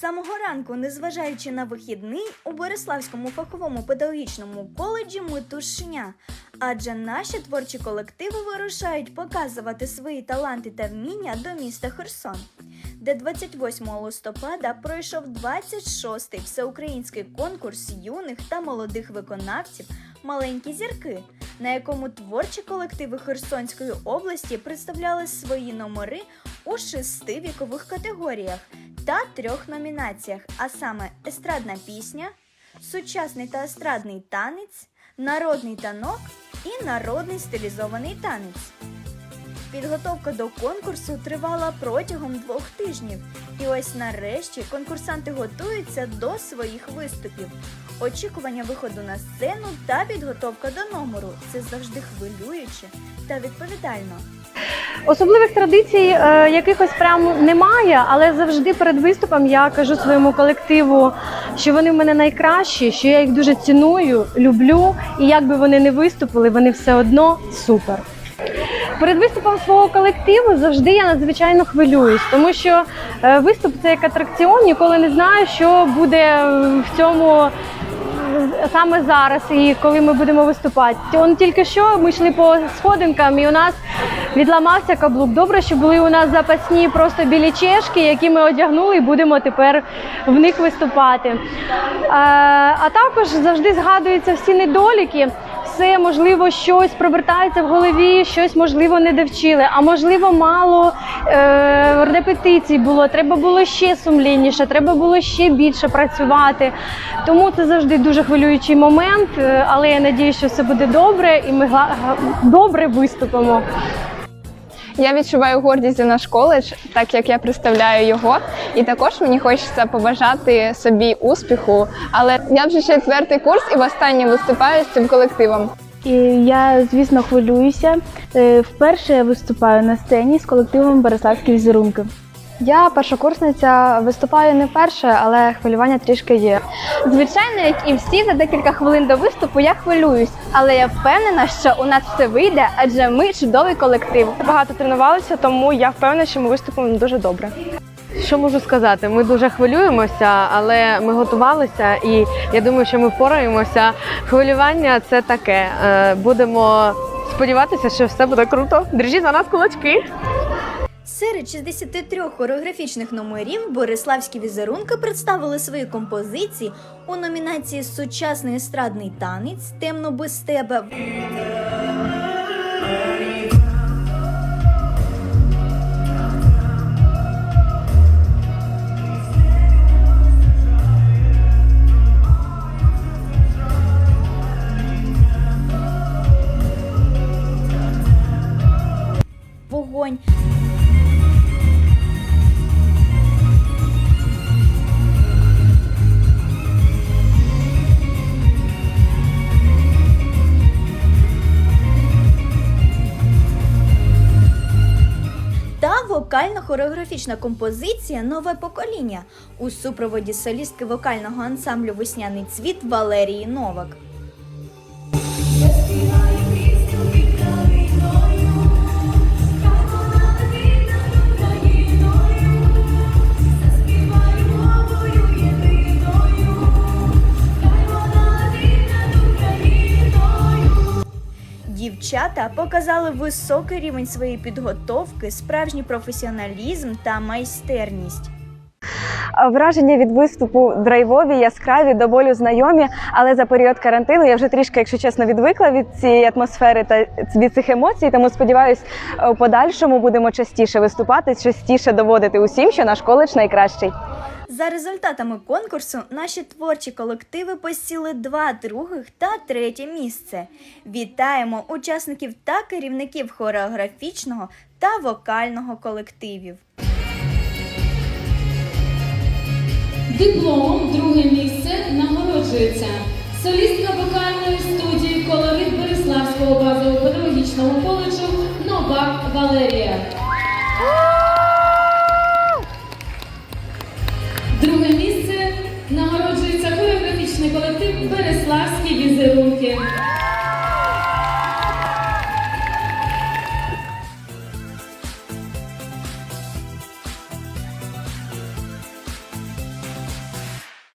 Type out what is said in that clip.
Самого ранку, незважаючи на вихідний, у Бориславському фаховому педагогічному коледжі метушня. Адже наші творчі колективи вирушають показувати свої таланти та вміння до міста Херсон, де 28 листопада пройшов 26-й всеукраїнський конкурс юних та молодих виконавців Маленькі зірки, на якому творчі колективи Херсонської області представляли свої номери у шести вікових категоріях та трьох номінаціях, а саме естрадна пісня, сучасний та естрадний танець, народний танок і народний стилізований танець. Підготовка до конкурсу тривала протягом двох тижнів, і ось нарешті конкурсанти готуються до своїх виступів. Очікування виходу на сцену та підготовка до номеру це завжди хвилююче та відповідально. Особливих традицій е, якихось прям немає, але завжди перед виступом я кажу своєму колективу, що вони в мене найкращі, що я їх дуже ціную, люблю, і як би вони не виступили, вони все одно супер. Перед виступом свого колективу завжди я надзвичайно хвилююсь, тому що е, виступ це як атракціон, ніколи не знаю, що буде в цьому е, саме зараз, і коли ми будемо виступати. Он тільки що ми йшли по сходинкам, і у нас відламався каблук. Добре, що були у нас запасні просто білі чешки, які ми одягнули, і будемо тепер в них виступати. Е, А також завжди згадуються всі недоліки. Все можливо, щось провертається в голові, щось можливо не довчили, а можливо, мало е, репетицій було. Треба було ще сумлінніше, треба було ще більше працювати. Тому це завжди дуже хвилюючий момент. е, Але я надію, що все буде добре, і ми добре виступимо. Я відчуваю гордість за наш коледж, так як я представляю його. І також мені хочеться побажати собі успіху. Але я вже четвертий курс і востаннє виступаю з цим колективом. І я, звісно, хвилююся. Е, Вперше я виступаю на сцені з колективом Береславські візерунки. Я першокурсниця виступаю не вперше, але хвилювання трішки є. Звичайно, як і всі, за декілька хвилин до виступу я хвилююсь, але я впевнена, що у нас все вийде, адже ми чудовий колектив. Багато тренувалися, тому я впевнена, що ми виступимо дуже добре. Що можу сказати? Ми дуже хвилюємося, але ми готувалися, і я думаю, що ми впораємося. Хвилювання це таке. Е, Будемо сподіватися, що все буде круто. Держіть за нас кулачки. Серед 63 хореографічних номерів бориславські візерунки представили свої композиції у номінації Сучасний естрадний танець Темно без тебе. Вогонь. Вокально-хореографічна композиція Нове покоління у супроводі солістки вокального ансамблю Весняний цвіт Валерії Новак. Дівчата показали високий рівень своєї підготовки, справжній професіоналізм та майстерність. Враження від виступу драйвові, яскраві, до болю знайомі. Але за період карантину я вже трішки, якщо чесно, відвикла від цієї атмосфери та від цих емоцій. Тому сподіваюсь, у подальшому будемо частіше виступати, частіше доводити усім, що наш коледж найкращий. За результатами конкурсу наші творчі колективи посіли два других та третє місце. Вітаємо учасників та керівників хореографічного та вокального колективів. Дипломом друге місце нагороджується солістка вокальної студії колорит Береславського базового педагогічного коледжу Новак Валерія. Колектив Береславські візерунки.